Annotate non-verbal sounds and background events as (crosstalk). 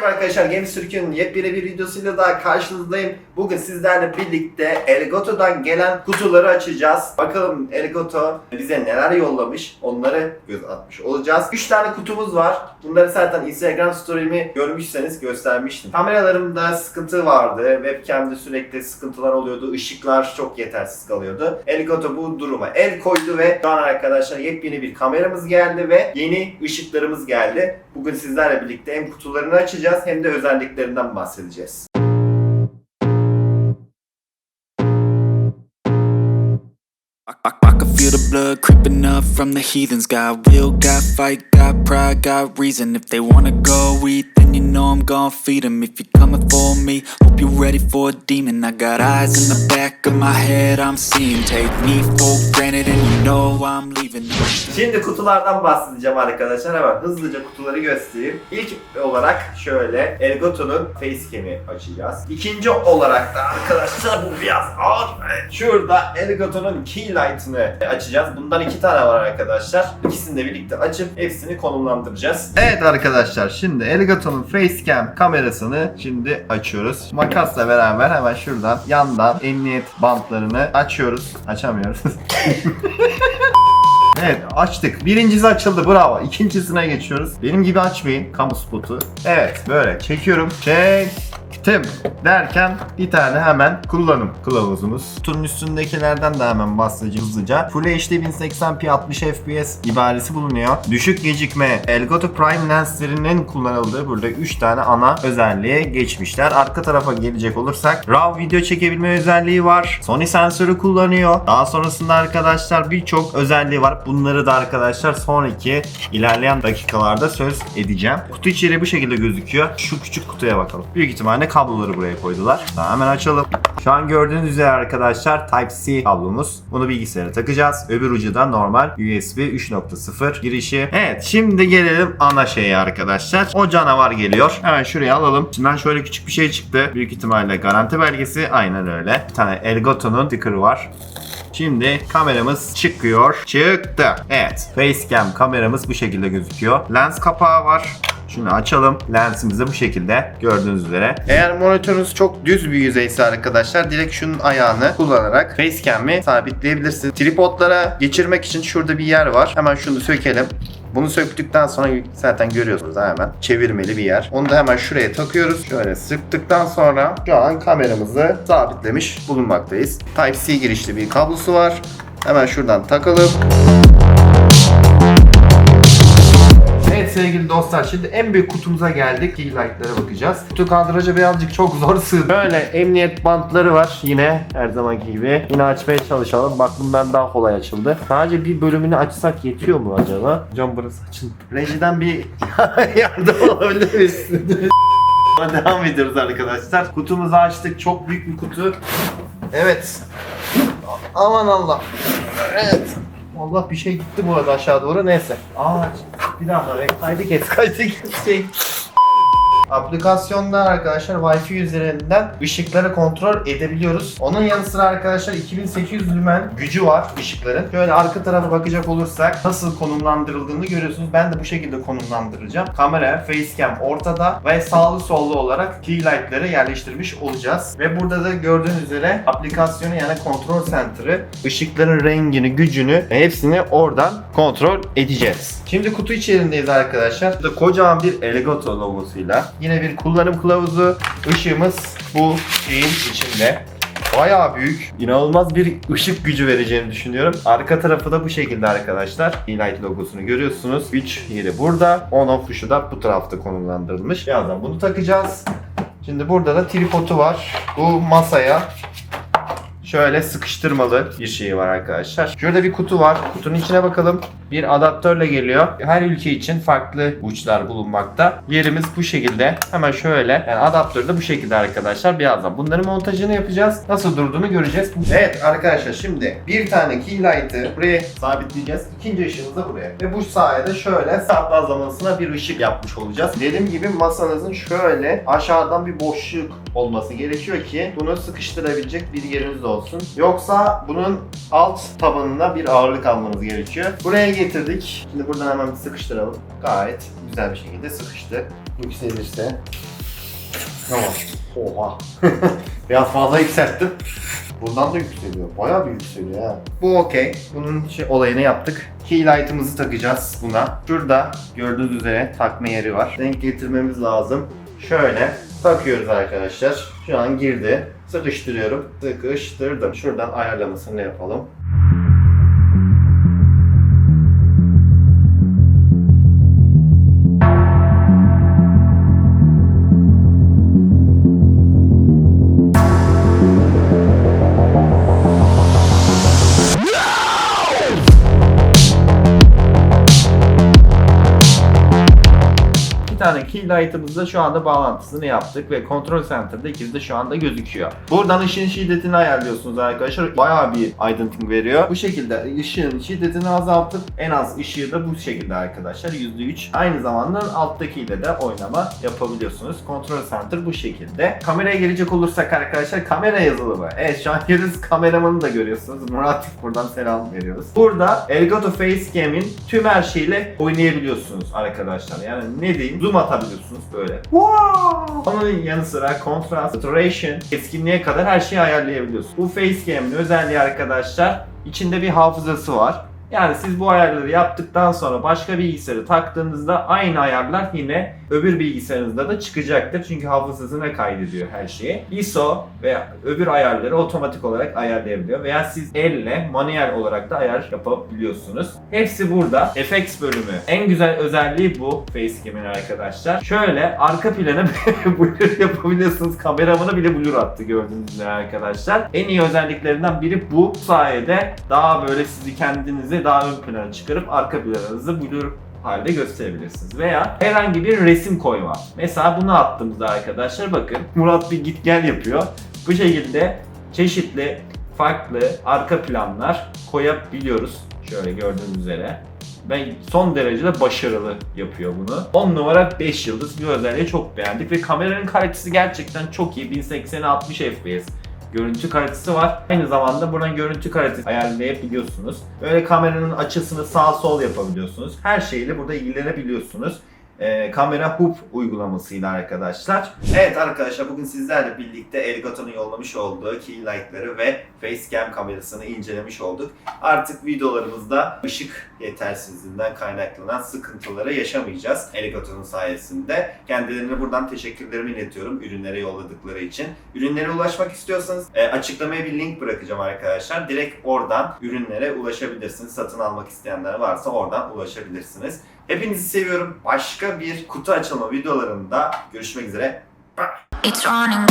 Merhaba arkadaşlar Games Türkiye'nin yepyeni bir videosuyla daha karşınızdayım. Bugün sizlerle birlikte Elgato'dan gelen kutuları açacağız. Bakalım Elgato bize neler yollamış onları göz atmış olacağız. 3 tane kutumuz var. Bunları zaten Instagram story'mi görmüşseniz göstermiştim. Kameralarımda sıkıntı vardı. Webcam'de sürekli sıkıntılar oluyordu. Işıklar çok yetersiz kalıyordu. Elgato bu duruma el koydu ve şu an arkadaşlar yepyeni bir kameramız geldi ve yeni ışıklarımız geldi. Bugün sizlerle birlikte hem kutularını açacağız hem de özelliklerinden bahsedeceğiz. I, I, can feel the blood creeping up from the heathens. Got will, got fight, got pride, got reason. If they wanna go eat, then you know I'm gonna feed 'em. If you're coming for me, hope you're ready for a demon. I got eyes in the back of my head, I'm seeing. Take me for granted, and you know I'm leaving. Şimdi kutulardan bahsedeceğim arkadaşlar. Hemen hızlıca kutuları göstereyim. İlk olarak şöyle Elgato'nun facecam'i açacağız. İkinci olarak da arkadaşlar bu biraz ağır. Şurada Elgato'nun keylight'ını açacağız. Bundan iki tane var arkadaşlar. İkisini de birlikte açıp hepsini konumlandıracağız. Evet arkadaşlar şimdi Elgato'nun facecam kamerasını şimdi açıyoruz. Makasla beraber hemen şuradan yandan emniyet bantlarını açıyoruz. Açamıyoruz. (laughs) Evet açtık. Birincisi açıldı bravo. İkincisine geçiyoruz. Benim gibi açmayın kamu spotu. Evet böyle çekiyorum. Çektim derken bir tane hemen kullanım kılavuzumuz. Kutunun üstündekilerden de hemen bahsedeceğim hızlıca. Full HD 1080p 60 FPS ibaresi bulunuyor. Düşük gecikme Elgato Prime lenslerinin kullanıldığı burada 3 tane ana özelliğe geçmişler. Arka tarafa gelecek olursak RAW video çekebilme özelliği var. Sony sensörü kullanıyor. Daha sonrasında arkadaşlar birçok özelliği var. Bunları da arkadaşlar sonraki ilerleyen dakikalarda söz edeceğim. Kutu içeriği bu şekilde gözüküyor. Şu küçük kutuya bakalım. Büyük ihtimalle kabloları buraya koydular. Tamam, hemen açalım. Şu an gördüğünüz üzere arkadaşlar Type-C kablomuz. Bunu bilgisayara takacağız. Öbür ucu da normal USB 3.0 girişi. Evet şimdi gelelim ana şeye arkadaşlar. O canavar geliyor. Hemen şuraya alalım. İçinden şöyle küçük bir şey çıktı. Büyük ihtimalle garanti belgesi. Aynen öyle. Bir tane Elgato'nun sticker'ı var. Şimdi kameramız çıkıyor. Çıktı. Evet. Facecam kameramız bu şekilde gözüküyor. Lens kapağı var. Şunu açalım. Lensimiz de bu şekilde gördüğünüz üzere. Eğer monitörünüz çok düz bir yüzeyse arkadaşlar direkt şunun ayağını kullanarak facecam'i sabitleyebilirsiniz. Tripodlara geçirmek için şurada bir yer var. Hemen şunu sökelim. Bunu söktükten sonra zaten görüyorsunuz hemen çevirmeli bir yer. Onu da hemen şuraya takıyoruz. Şöyle sıktıktan sonra şu an kameramızı sabitlemiş bulunmaktayız. Type-C girişli bir kablosu var. Hemen şuradan takalım. Evet sevgili dostlar şimdi en büyük kutumuza geldik. Keylight'lara bakacağız. Kutu kadraja birazcık çok zor sığdı. Böyle emniyet bantları var yine her zamanki gibi. Yine açmaya çalışalım. Bak bundan daha kolay açıldı. Sadece bir bölümünü açsak yetiyor mu acaba? Hocam burası açıldı. Rejiden bir (laughs) yardım alabilir miyiz? Devam ediyoruz arkadaşlar. Kutumuzu açtık. Çok büyük bir kutu. Evet. Aman Allah. Evet. Allah bir şey gitti bu arada aşağı doğru. Neyse. Aa bir daha da kaydı kes kaydı kes. Şey. Aplikasyonda arkadaşlar Wi-Fi üzerinden ışıkları kontrol edebiliyoruz. Onun yanı sıra arkadaşlar 2800 lümen gücü var ışıkların. Şöyle arka tarafa bakacak olursak nasıl konumlandırıldığını görüyorsunuz. Ben de bu şekilde konumlandıracağım. Kamera, facecam ortada ve sağlı sollu olarak key light'ları yerleştirmiş olacağız. Ve burada da gördüğünüz üzere aplikasyonu yani kontrol center'ı ışıkların rengini, gücünü hepsini oradan kontrol edeceğiz. Şimdi kutu içerisindeyiz arkadaşlar. Burada kocaman bir Elgato logosuyla yine bir kullanım kılavuzu. Işığımız bu şeyin içinde. Bayağı büyük. İnanılmaz bir ışık gücü vereceğini düşünüyorum. Arka tarafı da bu şekilde arkadaşlar. E-Light logosunu görüyorsunuz. Güç yeri burada. On off tuşu da bu tarafta konumlandırılmış. Birazdan bunu takacağız. Şimdi burada da tripodu var. Bu masaya şöyle sıkıştırmalı bir şey var arkadaşlar. Şurada bir kutu var. Kutunun içine bakalım. Bir adaptörle geliyor. Her ülke için farklı uçlar bulunmakta. Yerimiz bu şekilde. Hemen şöyle. Yani adaptör de bu şekilde arkadaşlar. Birazdan bunların montajını yapacağız. Nasıl durduğunu göreceğiz. Evet arkadaşlar şimdi bir tane key light'ı buraya sabitleyeceğiz. İkinci ışığımızı buraya. Ve bu sayede şöyle sapmazlamasına bir ışık yapmış olacağız. Dediğim gibi masanızın şöyle aşağıdan bir boşluk olması gerekiyor ki bunu sıkıştırabilecek bir yeriniz olsun. Yoksa bunun alt tabanına bir ağırlık almanız gerekiyor. Buraya getirdik. Şimdi buradan hemen sıkıştıralım. Gayet güzel bir şekilde sıkıştı. Yükselirse. Tamam. Oha. (laughs) Biraz fazla yükselttim. Buradan da yükseliyor. Bayağı bir yükseliyor ha. Bu okey. Bunun şey, olayını yaptık. Key light'ımızı takacağız buna. Şurada gördüğünüz üzere takma yeri var. Denk getirmemiz lazım. Şöyle takıyoruz arkadaşlar. Şu an girdi. Sıkıştırıyorum. Sıkıştırdım. Şuradan ayarlamasını yapalım. Tane key light'ımızla şu anda bağlantısını yaptık ve kontrol center'da ikisi de şu anda gözüküyor. Buradan ışığın şiddetini ayarlıyorsunuz arkadaşlar. Bayağı bir aydınlık veriyor. Bu şekilde ışığın şiddetini azaltıp en az ışığı da bu şekilde arkadaşlar %3. Aynı zamanda alttakiyle de oynama yapabiliyorsunuz. Kontrol center bu şekilde. Kameraya gelecek olursak arkadaşlar kamera yazılımı. Evet şu an yalnız kameramanı da görüyorsunuz. Murat buradan selam veriyoruz. Burada Elgato Facecam'in tüm her şeyle oynayabiliyorsunuz arkadaşlar. Yani ne diyeyim? Zoom atabiliyorsunuz böyle. Wow! Onun yanı sıra kontrast, saturation, keskinliğe kadar her şeyi ayarlayabiliyorsunuz. Bu Facecam'in özelliği arkadaşlar içinde bir hafızası var. Yani siz bu ayarları yaptıktan sonra başka bilgisayarı taktığınızda aynı ayarlar yine öbür bilgisayarınızda da çıkacaktır. Çünkü hafızasına kaydediyor her şeyi. ISO ve öbür ayarları otomatik olarak ayarlayabiliyor. Veya siz elle manuel olarak da ayar yapabiliyorsunuz. Hepsi burada. Effects bölümü. En güzel özelliği bu Facecam'in arkadaşlar. Şöyle arka plana (laughs) blur yapabiliyorsunuz. Kameramanı bile blur attı gördüğünüz üzere arkadaşlar. En iyi özelliklerinden biri bu. Bu sayede daha böyle sizi daha ön plana çıkarıp arka planınızı blur halde gösterebilirsiniz. Veya herhangi bir resim koyma. Mesela bunu attığımızda arkadaşlar bakın Murat bir git gel yapıyor. Bu şekilde çeşitli farklı arka planlar koyabiliyoruz. Şöyle gördüğünüz üzere. Ben son derecede başarılı yapıyor bunu. 10 numara 5 yıldız bir özelliği çok beğendik ve kameranın kalitesi gerçekten çok iyi. 1080 60 FPS görüntü kalitesi var. Aynı zamanda buradan görüntü kalitesi ayarlayabiliyorsunuz. Böyle kameranın açısını sağ sol yapabiliyorsunuz. Her şeyle burada ilgilenebiliyorsunuz. Ee, kamera Hoop uygulamasıyla arkadaşlar. Evet arkadaşlar bugün sizlerle birlikte Elgato'nun yollamış olduğu key light'ları ve facecam kamerasını incelemiş olduk. Artık videolarımızda ışık yetersizliğinden kaynaklanan sıkıntıları yaşamayacağız Elgato'nun sayesinde. Kendilerine buradan teşekkürlerimi iletiyorum ürünlere yolladıkları için. Ürünlere ulaşmak istiyorsanız e, açıklamaya bir link bırakacağım arkadaşlar. Direkt oradan ürünlere ulaşabilirsiniz. Satın almak isteyenler varsa oradan ulaşabilirsiniz. Hepinizi seviyorum. Başka bir kutu açılma videolarında görüşmek üzere. Bye. It's running.